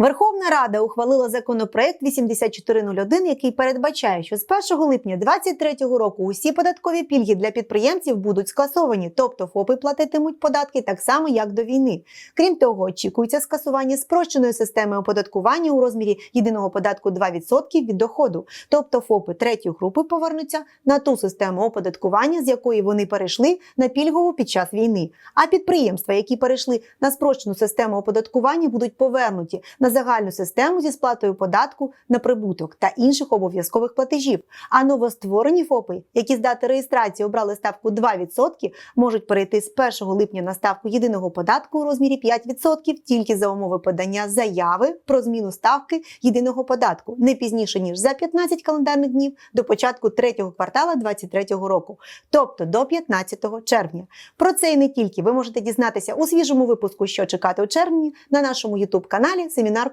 Верховна Рада ухвалила законопроект 8401, який передбачає, що з 1 липня 2023 року усі податкові пільги для підприємців будуть скасовані, тобто ФОПи платитимуть податки так само, як до війни. Крім того, очікується скасування спрощеної системи оподаткування у розмірі єдиного податку 2% від доходу, тобто ФОПи третьої групи повернуться на ту систему оподаткування, з якої вони перейшли на пільгову під час війни. А підприємства, які перейшли на спрощену систему оподаткування, будуть повернуті на загальну систему зі сплатою податку на прибуток та інших обов'язкових платежів. А новостворені ФОПи, які з дати реєстрації обрали ставку 2%, можуть перейти з 1 липня на ставку єдиного податку у розмірі 5% тільки за умови подання заяви про зміну ставки єдиного податку не пізніше ніж за 15 календарних днів до початку третього квартала 2023 року, тобто до 15 червня. Про це і не тільки ви можете дізнатися у свіжому випуску, що чекати у червні на нашому youtube каналі Семінар